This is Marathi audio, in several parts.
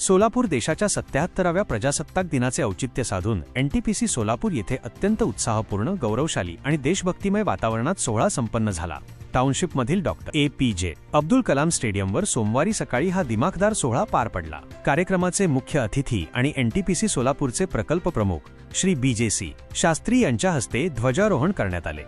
सोलापूर देशाच्या सत्याहत्तराव्या प्रजासत्ताक दिनाचे औचित्य साधून एनटीपीसी सोलापूर येथे अत्यंत उत्साहपूर्ण गौरवशाली आणि देशभक्तिमय वातावरणात सोहळा संपन्न झाला. टाउनशिपमधील डॉक्टर ए पी जे. अब्दुल कलाम स्टेडियमवर सोमवारी सकाळी हा दिमाखदार सोहळा पार पडला. कार्यक्रमाचे मुख्य अतिथी आणि एनटीपीसी सोलापूरचे प्रकल्प प्रमुख श्री बीजेसी शास्त्री यांच्या हस्ते ध्वजारोहण करण्यात आले.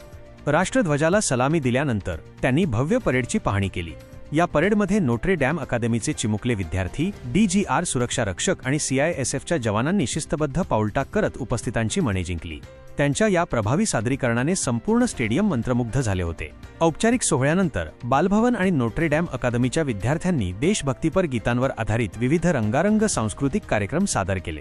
राष्ट्रध्वजाला सलामी दिल्यानंतर त्यांनी भव्य परेडची पाहणी केली. या परेडमध्ये नोट्रे डॅम अकादमीचे चिमुकले विद्यार्थी डीजीआर सुरक्षा रक्षक आणि सीआयएसएफच्या जवानांनी शिस्तबद्ध पाऊलटाक करत उपस्थितांची मने जिंकली. त्यांच्या या प्रभावी सादरीकरणाने संपूर्ण स्टेडियम मंत्रमुग्ध झाले होते. औपचारिक सोहळ्यानंतर बालभवन आणि नोट्रे डॅम अकादमीच्या विद्यार्थ्यांनी देशभक्तीपर गीतांवर आधारित विविध रंगारंग सांस्कृतिक कार्यक्रम सादर केले.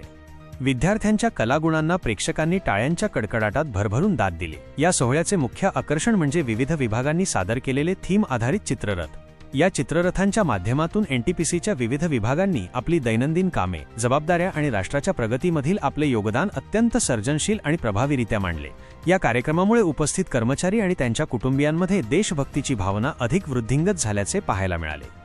विद्यार्थ्यांच्या कलागुणांना प्रेक्षकांनी टाळ्यांच्या कडकडाटात भरभरून दाद दिली. या सोहळ्याचे मुख्य आकर्षण म्हणजे विविध विभागांनी सादर केलेले थीम आधारित चित्ररथ. या चित्ररथांच्या माध्यमातून एनटीपीसीच्या विविध विभागांनी आपली दैनंदिन कामे जबाबदाऱ्या आणि राष्ट्राच्या प्रगतीमधील आपले योगदान अत्यंत सर्जनशील आणि प्रभावीरित्या मांडले. या कार्यक्रमामुळे उपस्थित कर्मचारी आणि त्यांच्या कुटुंबियांमध्ये देशभक्तीची भावना अधिक वृद्धिंगत झाल्याचे पाहायला मिळाले.